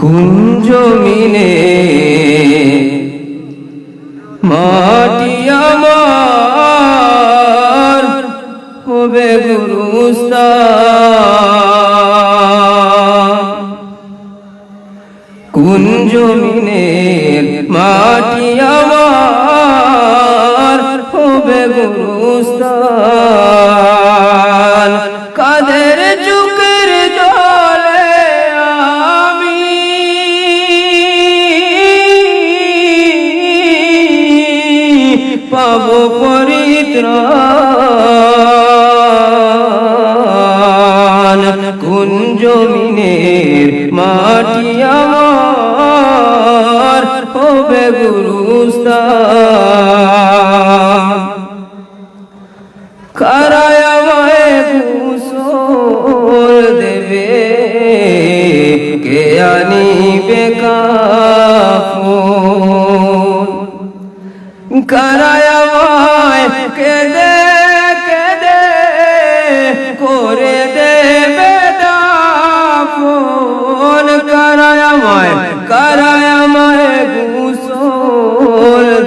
কুঞ্জমিনে মাটি আমার হবে গুরুস্তান কুঞ্জমিনের মাটি আমার হবে গুরুস্তান পরিত্রাণ কুঞ্জমিনের মাটি আমার হবে গুরুস্তান কারায় আমায় কুসল দেবে কে আনিবে কাফন? কারায়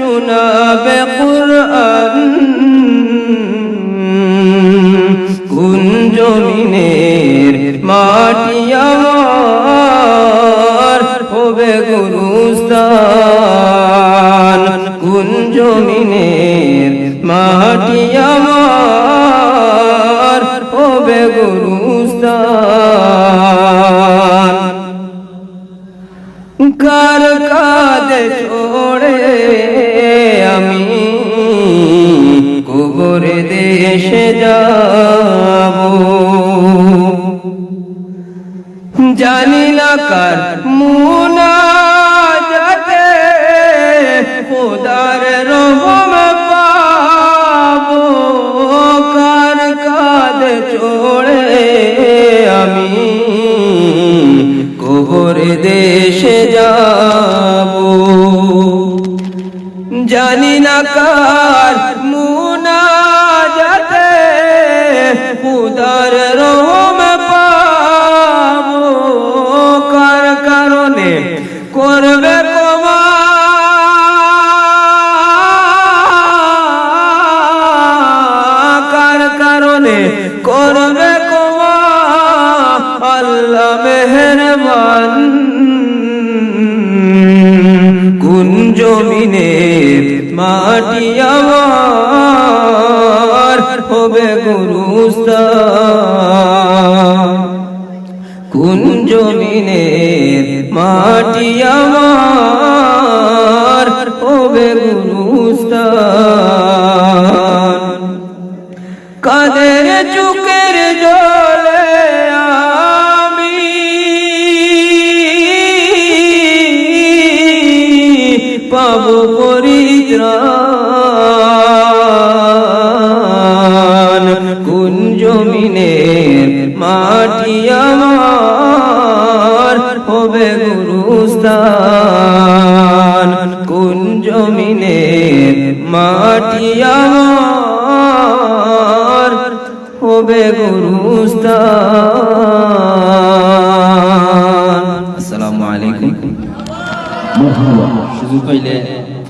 শোনাবে কুরআন। কুঞ্জমিনের মাটি আমার হবে গুরুস্তান কুঞ্জমিনের মাটি আমার হবে গুরুস্তান দেশে যাব। জানি না কার মুনা যাতে খোদার রহম পাবো। কার কাঁধ চড়ে আমি কবর দেশে যাব। জানি না কার মুনা খুদার রহম গুরুস্তান জমিনে মাটি আমার? হবে গুরুস্তান কাদের চুকের জলে কুঞ্জমিনের মাটি আমার হবে গুরুস্তান কুঞ্জমিনের মাটি আমার হবে গুরুস্তান আসসালামু আলাইকুম। সুযোগ পাইলে